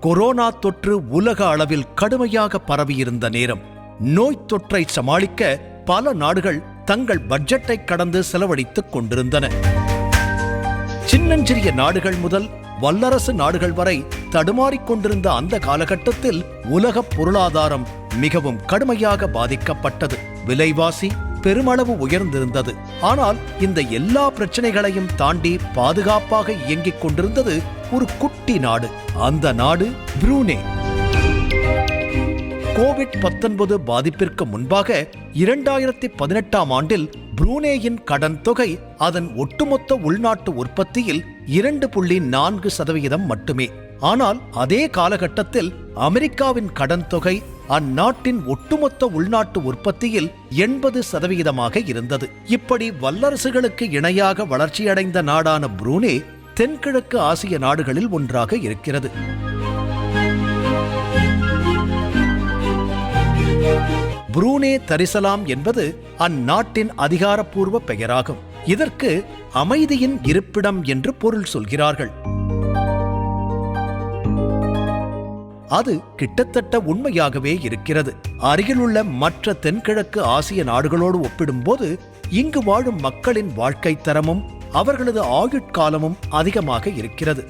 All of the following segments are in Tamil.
கொரோனா தொற்று உலக அளவில் கடுமையாக பரவியிருந்த நேரம். நோய் தொற்றை சமாளிக்க பல நாடுகள் தங்கள் பட்ஜெட்டை கடந்து செலவழித்துக் கொண்டிருந்தன. சின்னஞ்சிறிய நாடுகள் முதல் வல்லரசு நாடுகள் வரை தடுமாறிக் கொண்டிருந்த அந்த காலகட்டத்தில் உலக பொருளாதாரம் மிகவும் கடுமையாக பாதிக்கப்பட்டது. விலைவாசி பெருமளவு உயர்ந்திருந்தது. ஆனால் இந்த எல்லா பிரச்சனைகளையும் தாண்டி பாதுகாப்பாக இயங்கிக் கொண்டிருந்தது ஒரு குட்டி நாடு. அந்த நாடு புரூனே. கோவிட் 19 பாதிப்பிற்கு முன்பாக இரண்டாயிரத்தி பதினெட்டாம் ஆண்டில் புரூனேயின் கடன் தொகை அதன் ஒட்டுமொத்த உள்நாட்டு உற்பத்தியில் இரண்டு புள்ளி நான்கு சதவிகிதம் மட்டுமே. ஆனால் அதே காலகட்டத்தில் அமெரிக்காவின் கடன் தொகை அந்நாட்டின் ஒட்டுமொத்த உள்நாட்டு உற்பத்தியில் எண்பது சதவிகிதமாக இருந்தது. இப்படி வல்லரசுகளுக்கு இணையாக வளர்ச்சியடைந்த நாடான புரூனே தென்கிழக்கு ஆசிய நாடுகளில் ஒன்றாக இருக்கிறது. புரூனே தரிசலாம் என்பது அந்நாட்டின் அதிகாரப்பூர்வ பெயராகும். இதற்கு அமைதியின் இருப்பிடம் என்று பொருள் சொல்கிறார்கள். அது கிட்டத்தட்ட உண்மையாகவே இருக்கிறது. அருகிலுள்ள மற்ற தென்கிழக்கு ஆசிய நாடுகளோடு ஒப்பிடும்போது இங்கு வாழும் மக்களின் வாழ்க்கை தரமும் அவர்களது ஆயுட்காலமும் அதிகமாக இருக்கிறது.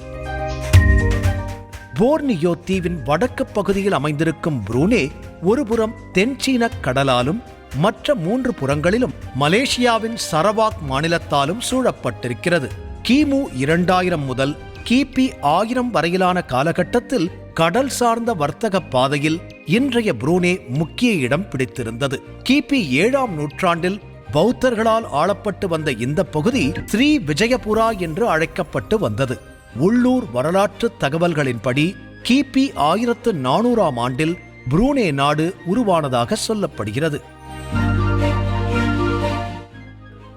போர்னியோ தீவின் வடக்கு பகுதியில் அமைந்திருக்கும் புரூனே ஒருபுறம் தென்சீன கடலாலும் மற்ற மூன்று புறங்களிலும் மலேசியாவின் சரவாக் மாநிலத்தாலும் சூழப்பட்டிருக்கிறது. கிமு இரண்டாயிரம் முதல் கிபி ஆயிரம் வரையிலான காலகட்டத்தில் கடல் சார்ந்த வர்த்தக பாதையில் இன்றைய புரூனே முக்கிய இடம் பிடித்திருந்தது. கிபி ஏழாம் நூற்றாண்டில் பௌத்தர்களால் ஆளப்பட்டு வந்த இந்த பகுதி ஸ்ரீ விஜயபுரா என்று அழைக்கப்பட்டு வந்தது. உள்ளூர் வரலாற்று தகவல்களின்படி கிபி ஆயிரத்து நானூறாம் ஆண்டில் புரூனே நாடு உருவானதாக சொல்லப்படுகிறது.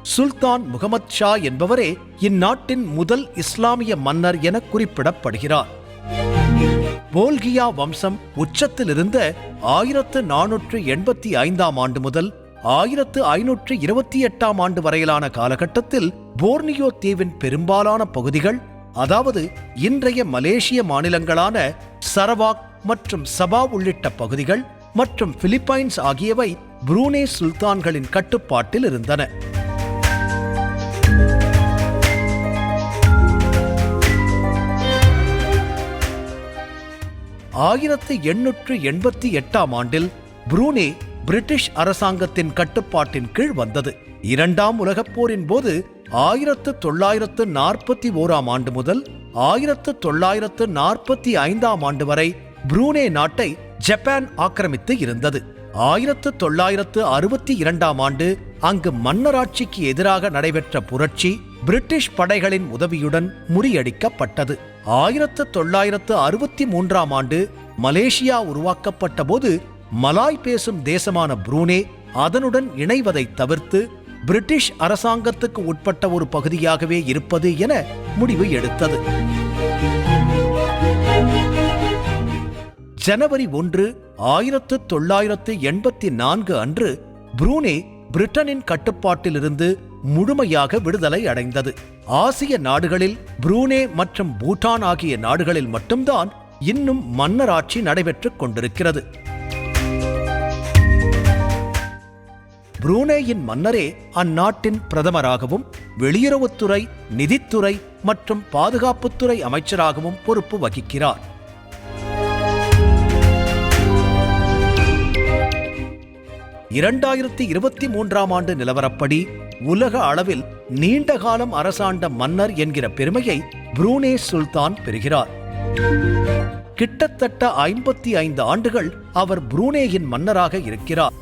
சுல்தான் முகமது ஷா என்பவரே இந்நாட்டின் முதல் இஸ்லாமிய மன்னர் என குறிப்பிடப்படுகிறார். போல்கியா வம்சம் உச்சத்தில் இருந்த ஆயிரத்து நானூற்று எண்பத்தி ஐந்தாம் ஆண்டு முதல் ஆயிரத்து ஐநூற்று இருபத்தி எட்டாம் ஆண்டு வரையிலான காலகட்டத்தில் போர்னியோ தீவின் பெரும்பாலான பகுதிகள் அதாவது இன்றைய மலேசிய மாநிலங்களான சரவாக் மற்றும் சபா உள்ளிட்ட பகுதிகள் மற்றும் பிலிப்பைன்ஸ் ஆகியவை புரூனே சுல்தான்களின் கட்டுப்பாட்டில் இருந்தன. ஆயிரத்து எண்ணூற்று எண்பத்தி எட்டாம் ஆண்டில் புரூனே பிரிட்டிஷ் அரசாங்கத்தின் கட்டுப்பாட்டின் கீழ் வந்தது. இரண்டாம் உலகப் போரின் போது ஆயிரத்து தொள்ளாயிரத்து நாற்பத்தி ஓராம் ஆண்டு முதல் ஆயிரத்து தொள்ளாயிரத்து நாற்பத்தி ஐந்தாம் ஆண்டு வரை புரூனே நாட்டை ஜப்பான் ஆக்கிரமித்து இருந்தது. ஆயிரத்து தொள்ளாயிரத்து அறுபத்தி இரண்டாம் ஆண்டு அங்கு மன்னராட்சிக்கு எதிராக நடைபெற்ற புரட்சி பிரிட்டிஷ் படைகளின் உதவியுடன் முறியடிக்கப்பட்டது. ஆயிரத்து தொள்ளாயிரத்து அறுபத்தி மூன்றாம் ஆண்டு மலேசியா உருவாக்கப்பட்ட போது மலாய் பேசும் தேசமான புரூனே அதனுடன் இணைவதை தவிர்த்து பிரிட்டிஷ் அரசாங்கத்துக்கு உட்பட்ட ஒரு பகுதியாகவே இருப்பது என முடிவு எடுத்தது. ஜனவரி ஒன்று ஆயிரத்து தொள்ளாயிரத்து எண்பத்தி நான்கு அன்று புரூனே பிரிட்டனின் கட்டுப்பாட்டிலிருந்து முழுமையாக விடுதலை அடைந்தது. ஆசிய நாடுகளில் புரூனே மற்றும் பூட்டான் ஆகிய நாடுகளில் மட்டும்தான் இன்னும் மன்னராட்சி நடைபெற்றுக் கொண்டிருக்கிறது. புரூனேயின் மன்னரே அந்நாட்டின் பிரதமராகவும் வெளியுறவுத்துறை நிதித்துறை மற்றும் பாதுகாப்புத்துறை அமைச்சராகவும் பொறுப்பு வகிக்கிறார். இரண்டாயிரத்தி இருபத்தி மூன்றாம் ஆண்டு நிலவரப்படி உலக அளவில் நீண்ட காலம் அரசாண்ட மன்னர் என்கிற பெருமையை புரூனே சுல்தான் பெறுகிறார். கிட்டத்தட்ட ஐம்பத்தி ஐந்து ஆண்டுகள் அவர் புரூனேயின் மன்னராக இருக்கிறார்.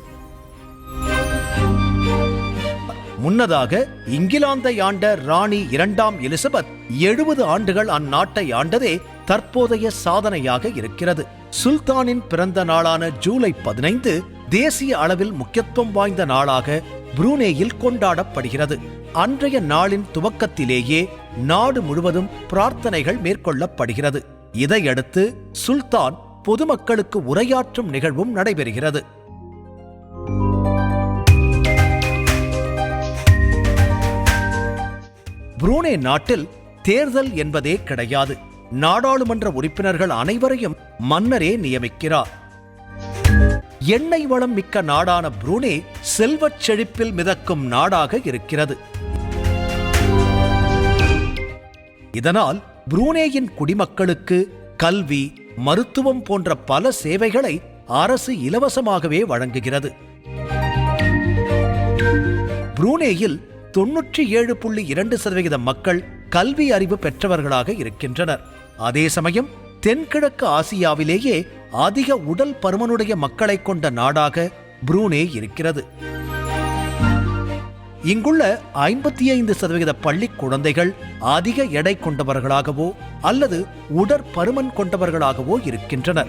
முன்னதாக இங்கிலாந்தை ஆண்ட ராணி இரண்டாம் எலிசபெத் எழுபது ஆண்டுகள் அந்நாட்டை ஆண்டதே தற்போதைய சாதனையாக இருக்கிறது. சுல்தானின் பிறந்த நாளான ஜூலை பதினைந்து தேசிய அளவில் முக்கியத்துவம் வாய்ந்த நாளாக புரூனேயில் கொண்டாடப்படுகிறது. அன்றைய நாளின் துவக்கத்திலேயே நாடு முழுவதும் பிரார்த்தனைகள் மேற்கொள்ளப்படுகிறது. இதையடுத்து சுல்தான் பொதுமக்களுக்கு உரையாற்றும் நிகழ்வும் நடைபெறுகிறது. புரூனே நாட்டில் தேர்தல் என்பதே கிடையாது. நாடாளுமன்ற உறுப்பினர்கள் அனைவரையும் மன்னரே நியமிக்கிறார். எண்ணெய் வளம் மிக்க நாடான புரூனே செல்வச் செழிப்பில் மிதக்கும் நாடாக இருக்கிறது. இதனால் புரூனேயின் குடிமக்களுக்கு கல்வி மருத்துவம் போன்ற பல சேவைகளை அரசு இலவசமாகவே வழங்குகிறது. புரூனேயில் தொன்னூற்றி ஏழு புள்ளி இரண்டு சதவிகித மக்கள் கல்வி அறிவு பெற்றவர்களாக இருக்கின்றனர். அதே சமயம் தென்கிழக்கு ஆசியாவிலேயே அதிக உடல் பருமனுடைய மக்களை கொண்ட நாடாக புரூனே இருக்கிறது. இங்குள்ள ஐம்பத்தி ஐந்து சதவிகித பள்ளி குழந்தைகள் அதிக எடை கொண்டவர்களாகவோ அல்லது உடற்பருமன் கொண்டவர்களாகவோ இருக்கின்றனர்.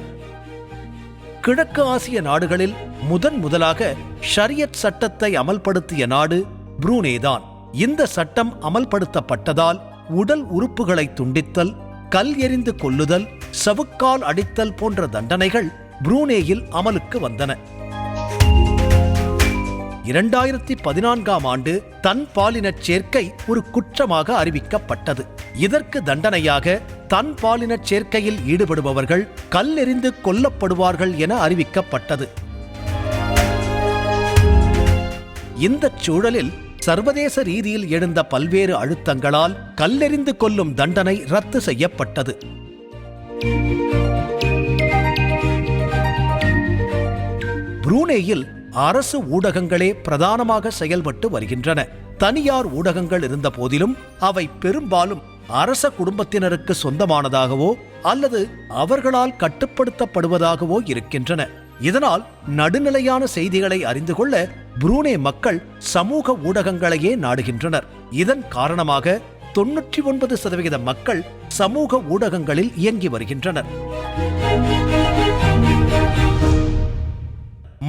கிழக்கு ஆசிய நாடுகளில் முதன் முதலாக ஷரியத் சட்டத்தை அமல்படுத்திய நாடு புரூனேதான். இந்த சட்டம் அமல்படுத்தப்பட்டதால் உடல் உறுப்புகளை துண்டித்தல் கல் எறிந்து கொல்லுதல் சவுக்கால் அடித்தல் போன்ற தண்டனைகள் புரூனேயில் அமலுக்கு வந்தன. இரண்டாயிரத்தி பதினான்காம் ஆண்டு தன் பாலினச் சேர்க்கை ஒரு குற்றமாக அறிவிக்கப்பட்டது. இதற்கு தண்டனையாக தன் பாலினச் சேர்க்கையில் ஈடுபடுபவர்கள் கல்லெறிந்து கொல்லப்படுவார்கள் என அறிவிக்கப்பட்டது. இந்த சூழலில் சர்வதேச ரீதியில் எழுந்த பல்வேறு அழுத்தங்களால் கல்லெறிந்து கொல்லும் தண்டனை ரத்து செய்யப்பட்டது. புரூனேயில் அரசு ஊடகங்களே பிரதானமாக செயல்பட்டு வருகின்றன. தனியார் ஊடகங்கள் இருந்த போதிலும் அவை பெரும்பாலும் அரச குடும்பத்தினருக்கு சொந்தமானதாகவோ அல்லது அவர்களால் கட்டுப்படுத்தப்படுவதாகவோ இருக்கின்றன. இதனால் நடுநிலையான செய்திகளை அறிந்து கொள்ள புரூனே மக்கள் சமூக ஊடகங்களையே நாடுகின்றனர். இதன் காரணமாக தொன்னூற்றி ஒன்பது சதவிகித மக்கள் சமூக ஊடகங்களில் இயங்கி வருகின்றனர்.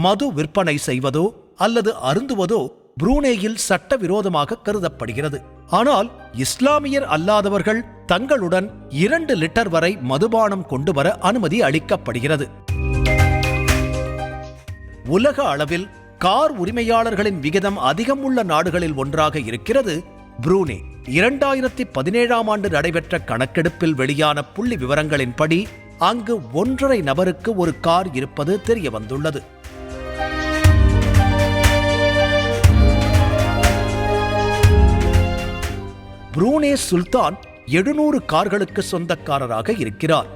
மது விற்பனை செய்வதோ அல்லது அருந்துவதோ புரூனேயில் சட்டவிரோதமாக கருதப்படுகிறது. ஆனால் இஸ்லாமியர் அல்லாதவர்கள் தங்களுடன் இரண்டு லிட்டர் வரை மதுபானம் கொண்டு வர அனுமதி அளிக்கப்படுகிறது. உலக அளவில் கார் உரிமையாளர்களின் விகிதம் அதிகம் உள்ள நாடுகளில் ஒன்றாக இருக்கிறது புரூனே. இரண்டாயிரத்தி பதினேழாம் ஆண்டு நடைபெற்ற கணக்கெடுப்பில் வெளியான புள்ளி விவரங்களின்படி அங்கு ஒன்றரை நபருக்கு ஒரு கார் இருப்பது தெரிய வந்துள்ளது புரூனே சுல்தான் எழுநூறு கார்களுக்கு சொந்தக்காரராக இருக்கிறார்.